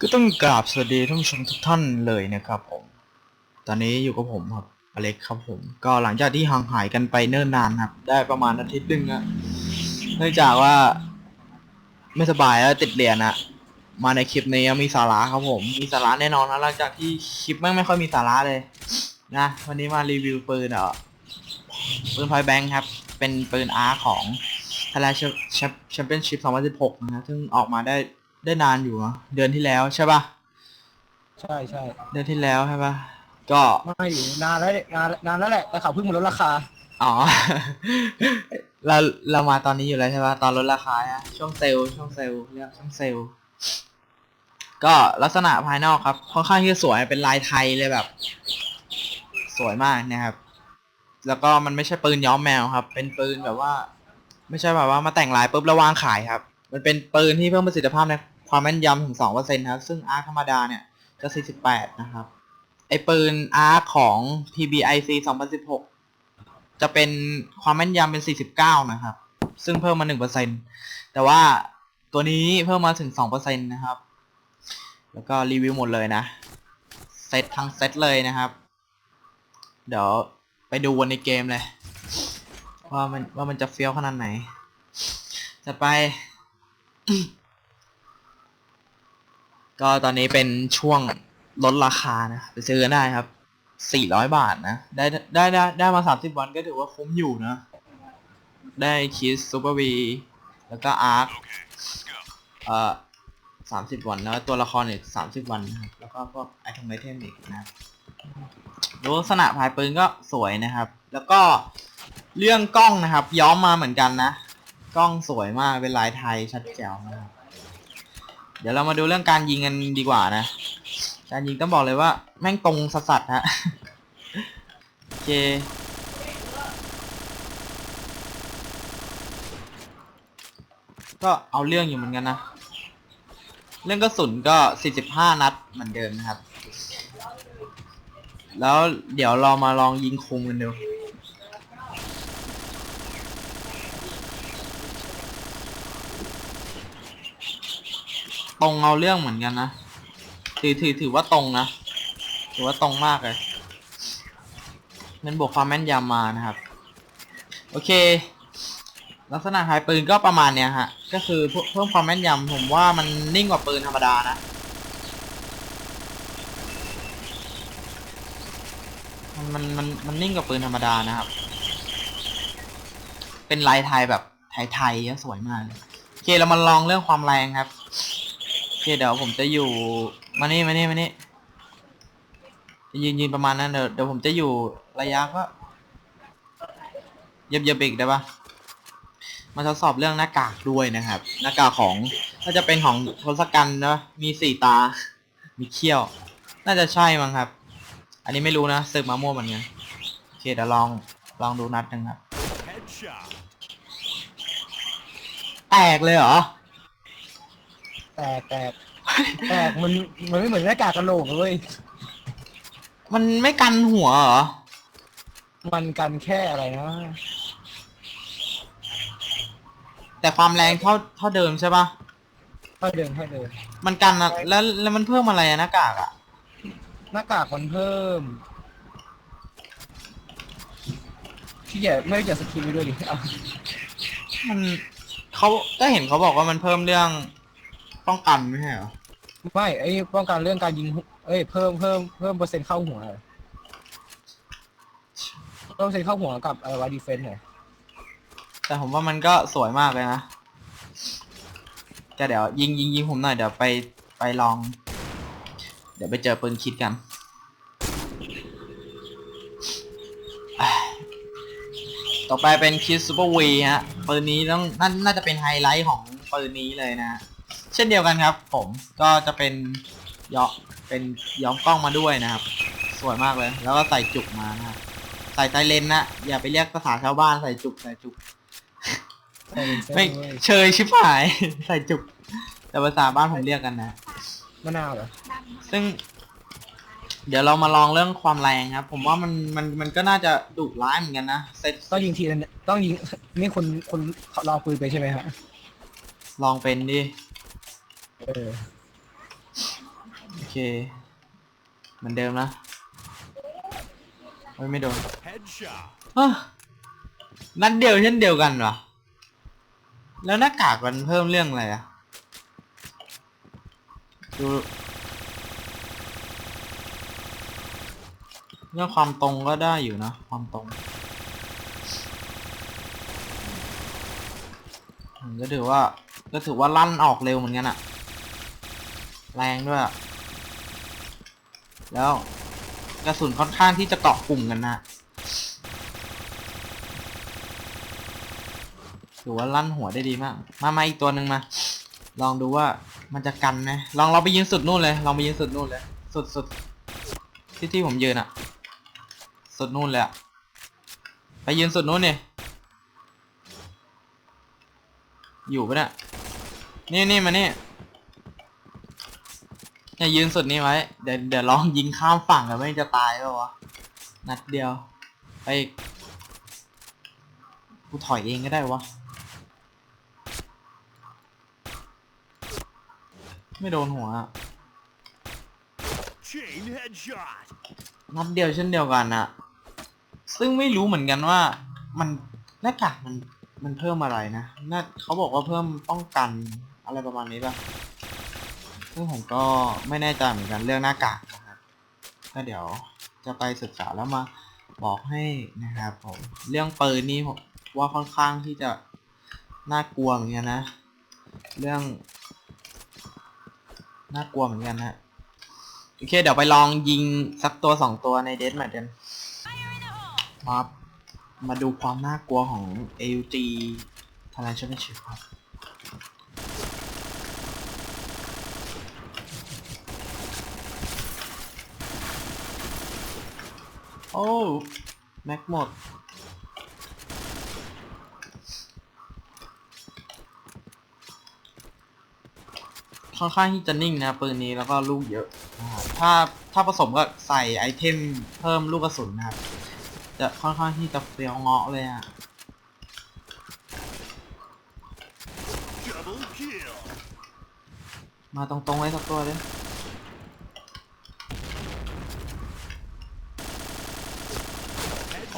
ก็ต้องกราบสวัสดีท่านผู้ชมทุกท่านเลยนะครับผม ตอนนี้อยู่กับผมครับอเล็กครับผม ก็หลังจากที่ห่างหายกันไปเนิ่นนานครับ ได้ประมาณอาทิตย์หนึงอะเนื่องจากว่า ไม่สบายแล้วติดเรียนอะมาในคลิปนี้มีสาระครับผม มีสาระแน่นอนนะหลังจากที่คลิปแม่ไม่ค่อยมีสาระเลย นะ วันนี้มารีวิวปืนเอ่อปืนพอยแบงค์ครับ เป็นปืนอาร์ของ Thailand Championship 2016นะฮะซึ่งออกมาได้ ได้นานอยู่เนอะเดือนที่แล้วใช่ปะใช่ใช่เดือนที่แล้วใช่ปะก็ไม่อยู่นานแล้วนานนานแล้วแหละแต่เขาเพิ่งมาลดราคา อ๋อ เราเรามาตอนนี้อยู่แล้วใช่ปะตอนลดราคาอะช่วงเซลล์ช่วงเซลล์เรียกช่วงเซลล์ก็ลักษณะภายนอกครับค่อนข้างที่จะสวยเป็นลายไทยเลยแบบ สวยมากนะครับ แล้วก็มันไม่ใช่ปืนย้อมแมวครับ เป็นปืนแบบว่า ไม่ใช่แบบว่ามาแต่งลายปุ๊บแล้ววางขายครับ มันเป็นปืนที่เพิ่มประสิทธิภาพใน ความแม่นยำถึงสองเปอร์เซ็นต์ครับ ซึ่งอาร์ธรรมดาเนี่ย จะสี่สิบแปดนะครับ ไอปืนอาร์ของ PBIC 2016 จะเป็นความแม่นยำเป็น 49 นะครับ ซึ่งเพิ่มมา 1%แต่ว่าตัวนี้เพิ่มมาถึง 2%นะครับ แล้วก็รีวิวหมดเลยนะ เซตทั้งเซตเลยนะครับ เดี๋ยวไปดูวันในเกมเลย ว่ามันว่ามันจะเฟี้ยวขนาดไหนจะไป ก็ตอนนี้เป็นช่วงลดราคานะไปซื้อกันได้ครับสี่ร้อยบาทนะ ได้ได้ได้ได้มาสามสิบวันก็ถือว่าคุ้มอยู่นะ ได้คิสซูเปอร์วีแล้วก็อาร์คเอ่อสามสิบวันแล้วตัวละครอีกสามสิบวันนะครับ แล้วก็พวกไอทงไอเทมอีกนะดูลักษณะภายปืนก็สวยนะครับ แล้วก็เรื่องกล้องนะครับ ย้อมมาเหมือนกันนะ กล้องสวยมากเป็นลายไทยชัดแจ๋วนะครับ เดี๋ยวเรามาดูเรื่องการยิงกันดีกว่านะ การยิงต้องบอกเลยว่า แม่งตรงสัสๆฮะ โอเค ก็เอาเรื่องอยู่เหมือนกันนะ เรื่องกระสุนก็ 45 นัดเหมือนเดิมนะครับ แล้วเดี๋ยวเรามาลองยิงคุมกันดู ตรงเอาเรื่องเหมือนกันนะถือถือถือว่าตรงนะถือว่าตรงมากเลยมันบวกความแม่นยำมานะครับ โอเค ลักษณะท้ายปืนก็ประมาณเนี้ยฮะ ก็คือเพิ่มความแม่นยำผมว่ามันนิ่งกว่าปืนธรรมดานะมันมันมันมันนิ่งกว่าปืนธรรมดานะครับ เป็นลายไทยแบบไทยๆอะสวยมากเลยโอเคเรามาลองเรื่องความแรงครับ เคเดี๋ยวผมจะอยู่มานี่มานี่มานี่ยืนยืนประมาณนั้นเดี๋ยวเดี๋ยวผมจะอยู่ระยะก็เย็บเย็บอีกได้ปะมาทดสอบเรื่องหน้ากากด้วยนะครับ หน้ากากของก็จะเป็นของทศกัณฐ์นะมีสี่ตา มีเขี้ยว น่าจะใช่มั้งครับ อันนี้ไม่รู้นะสืบมาม่วเหมือนกันโอเคเดี๋ยวลองลองดูนัดหนึ่งครับแตกเลยเหรอ แตกแตกแตกมันมันไม่เหมือนหน้ากากกระโหลกเลยมันไม่กันหัวเหรอ มันกันแค่อะไรนะแต่ความแรงเท่าเท่าเดิมใช่ปะเท่าเดิมเท่าเดิมมันกันอะแล้วแล้วมันเพิ่มอะไรอะหน้ากากอะหน้ากากมันเพิ่มที่อย่าไม่จะสกิลไปด้วยดิเอามันเขาก็เห็นเขาบอกว่ามันเพิ่มเรื่อง ป้องกันไม่ใช่เหรอไม่ไอ้ป้องกันเรื่องการยิงหุเอ้ยเพิ่มเพิ่มเพิ่มเปอร์เซ็นต์เข้าหัวเพิ่มเปอร์เซ็นต์เข้าหัวกับอะไรวะดีเฟนต์หน่อยแต่ผมว่ามันก็สวยมากเลยนะก็เดี๋ยวยิงยิงยิงผมหน่อยเดี๋ยวไปไปลอง เดี๋ยวไปเจอปืนคิดกันอะต่อไปเป็นคิดซูเปอร์วีฮะปืนนี้ต้องน่าน่าจะเป็นไฮไลท์ของปืนนี้เลยนะเช่นเดียวกันครับ ผมก็จะเป็นย้อมเป็นย้อมกล้องมาด้วยนะครับ สวยมากเลย แล้วก็ใส่จุกมานะครับใส่ไซเลนนะอย่าไปเรียกภาษาชาวบ้านใส่จุกใส่จุกไม่เชยชิบหาย ใส่จุก แต่ภาษาบ้านผมเรียกกันนะ มะนาวเหรอ ซึ่ง เดี๋ยวเรามาลองเรื่องความแรงครับ ผมว่ามันมันมันก็น่าจะดุร้ายเหมือนกันนะเซตต้องยิงทีละเนี่ยต้องยิง นี่คนคนลองปืนไปใช่ไหมฮะลองเป็นดิ เออเหมือนเดิมนะโอ้ยไม่โดน Headshot. เอ้อนัดเดียวเช่นเดียวกันวะแล้วหน้ากากมันเพิ่มเรื่องอะไรอะดูเรื่องความตรงก็ได้อยู่นะ ความตรงอืมก็ถือว่าก็ถือว่าลั่นออกเร็วเหมือนกันอะ แรงด้วย แล้วกระสุนค่อนข้างที่จะเกาะกลุ่มกันนะถือว่าลั่นหัวได้ดีมาก มามาอีกตัวหนึ่งมา ลองดูว่ามันจะกันไหมลองเราไปยืนสุดนู่นเลย ลองไปยืนสุดนู่นเลย สุดสุดที่ที่ผมยืนอะสุดนู่นเลยอะไปยืนสุดนู่นเนี่ยอยู่ปะเนี่ยนี่นี่มานี่เนี่ย ยืนสุดนี้ไว้ เดี๋ยวเดี๋ยวลองยิงข้ามฝั่งกันไม่จะตายปะวะ นัดเดียว ไปกูถอยเองก็ได้วะ ไม่โดนหัวอะนัดเดียวเช่นเดียวกันอะซึ่งไม่รู้เหมือนกันว่ามันหน้ากากมันมันเพิ่มอะไรนะน่าเขาบอกว่าเพิ่มป้องกันอะไรประมาณนี้ป่ะ ซึ่งผมก็ไม่แน่ใจเหมือนกันเรื่องหน้ากากนะครับก็เดี๋ยวจะไปศึกษาแล้วมาบอกให้นะครับผมเรื่องปืนนี่ผมว่าค่อนข้างที่จะน่ากลัวเหมือนกันนะ เรื่องน่ากลัวเหมือนกันนะโอเคเดี๋ยวไปลองยิงสักตัวสองตัวในเดสแมทกันมามาดูความน่ากลัวของ AUG Thailand Championship ครับ โอ้ แม็กหมด ค่อนข้างที่จะนิ่งนะปืนนี้แล้วก็ลูกเยอะ ถ้าถ้าผสมก็ใส่ไอเทมเพิ่มลูกกระสุนนะครับ จะค่อนข้างที่จะเปรียวเงาะเลยอะมาตรงๆไว้สักตัวเลย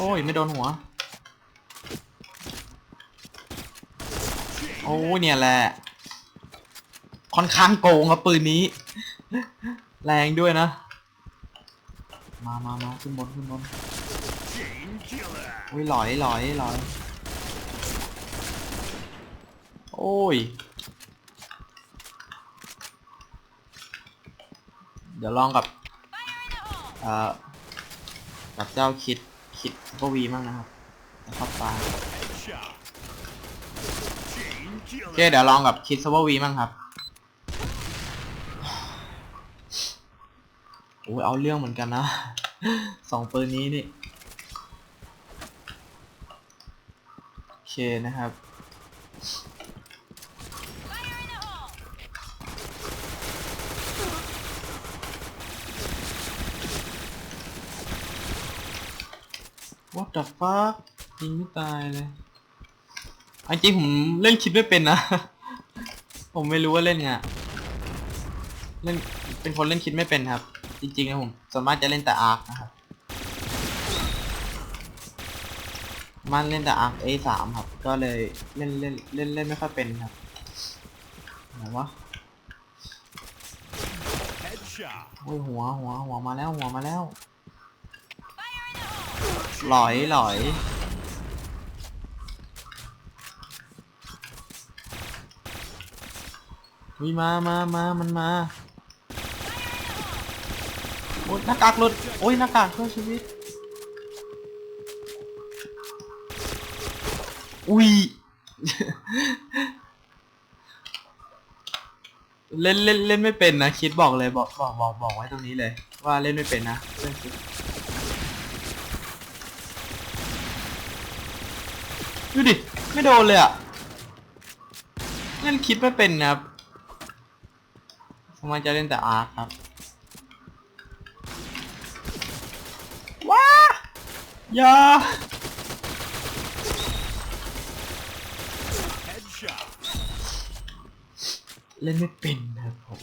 โอ้ย ไม่โดนหัว โอ้เนี่ยแหละ ค่อนข้างโกงครับปืนนี้ แรงด้วยนะ มามามาขึ้นบนขึ้นบน Chain killer. อุ้ยหลอยหลอยหลอย โอ้ย เดี๋ยวลองกับ เอ่อ กับเจ้าคิด คิดก็วีมั่งนะครับจะเข้าตา Headshot. Chain โอเค killer. เดี๋ยวลองกับคิดซับวีมั่งครับโอ้ยเอาเรื่องเหมือนกันนะสองปืนนี้นี่โอเคนะครับ the fuck ยิงไม่ตายเลยอันจริงผมเล่นคิดไม่เป็นนะ ผมไม่รู้ว่าเล่นไงเล่นเป็นคนเล่นคิดไม่เป็นครับ จริงๆนะผมส่วนมากจะเล่นแต่อาร์คนะครับมันเล่นแต่อาร์ค A3 ครับ ก็เลยเล่นเล่นเล่นเล่นไม่ค่อยเป็นครับไหนวะโอ้ยหัวหัวหัวมาแล้วหัวมาแล้ว หลอยหลอยวิมามามามันมา โอ้ยหน้ากากหลุด โอ้ยหน้ากากเพื่อชีวิต อุ้ย เล่นเล่นเล่นไม่เป็นนะ คิดบอกเลยบอกบอกบอกบอกไว้ตรงนี้เลย ว่าเล่นไม่เป็นนะเล่น ดูดิ ไม่โดนเลยอะนั่นคิดไม่เป็นนะครับผมจะเล่นแต่อาร์คครับว้าอย่าเล่นไม่เป็นนะผม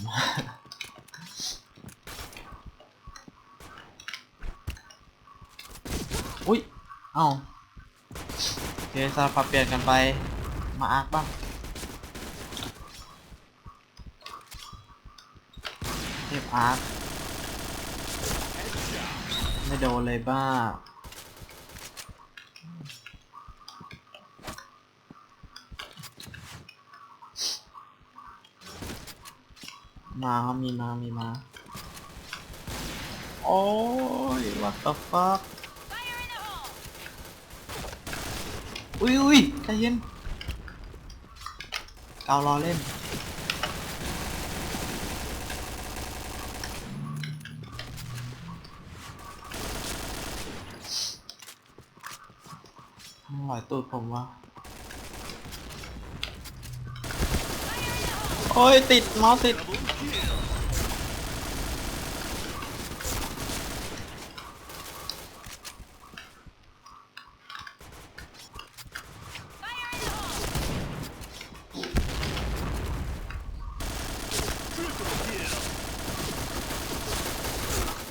อุ้ย เอา้า เคสลับปรับเปลี่ยนกันไป มาอาร์คบ้างเทพอาร์คไม่โดนเลยบ้ามาครับมีมา มีมา โอ้ย what the fuck อุ้ยอุ้ยใจเย็นเการอเล่นหลายตูดผมวะโอ้ยติดเมาส์ติด Double kill.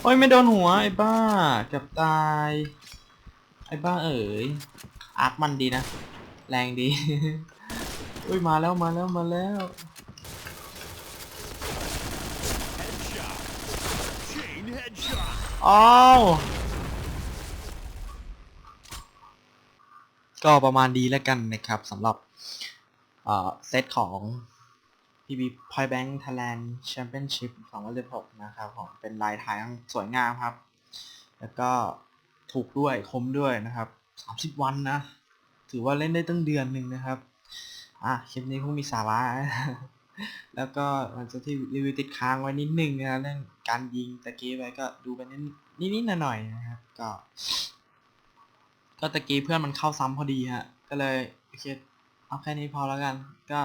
โอ้ยไม่โดนหัวไอ้บ้าเกือบตาย ไอ้บ้าเอ๋ยอาร์คมันดีนะ แรงดี อุ้ยมาแล้วมาแล้วมาแล้ว Headshot. Chain headshot. อ้าวก็ประมาณดีแล้วกันนะครับสำหรับเอ่อเซตของ PB Point Bank Thailand Championship 2016 นะครับผมเป็นลายไทยทั้งสวยงามครับ แล้วก็ถูกด้วยคมด้วยนะครับ 30 วันนะ ถือว่าเล่นได้ตั้งเดือนหนึ่งนะครับ อะคลิปนี้คงมีสาระ แล้วก็หลังจากที่รีวิวติดค้างไว้นิดนึงนะเรื่องการยิงตะกี้ไปก็ดูไปนิดนิดหน่อยๆนะครับ ก็ ก็ตะกี้เพื่อนมันเข้าซ้ำพอดีฮะ ก็เลยโอเคเอาแค่นี้พอแล้วกัน ก็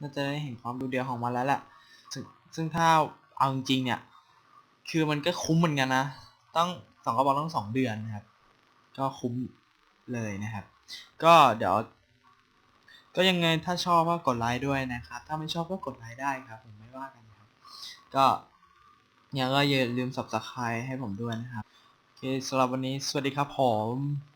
น่าจะได้เห็นความดูเดียวของมันแล้วแหละซึ่งซึ่งถ้าเอาจริงๆเนี่ย คือมันก็คุ้มเหมือนกันนะ ต้องสองกระบอกต้องสองเดือนนะครับ ก็คุ้มเลยนะครับ ก็เดี๋ยว ก็ยังไงถ้าชอบก็กดไลค์ด้วยนะครับ ถ้าไม่ชอบก็กดไลค์ได้ครับ ผมไม่ว่ากันครับ ก็ยังก็อย่าลืม subscribe ให้ผมด้วยนะครับ โอเคสำหรับวันนี้สวัสดีครับผม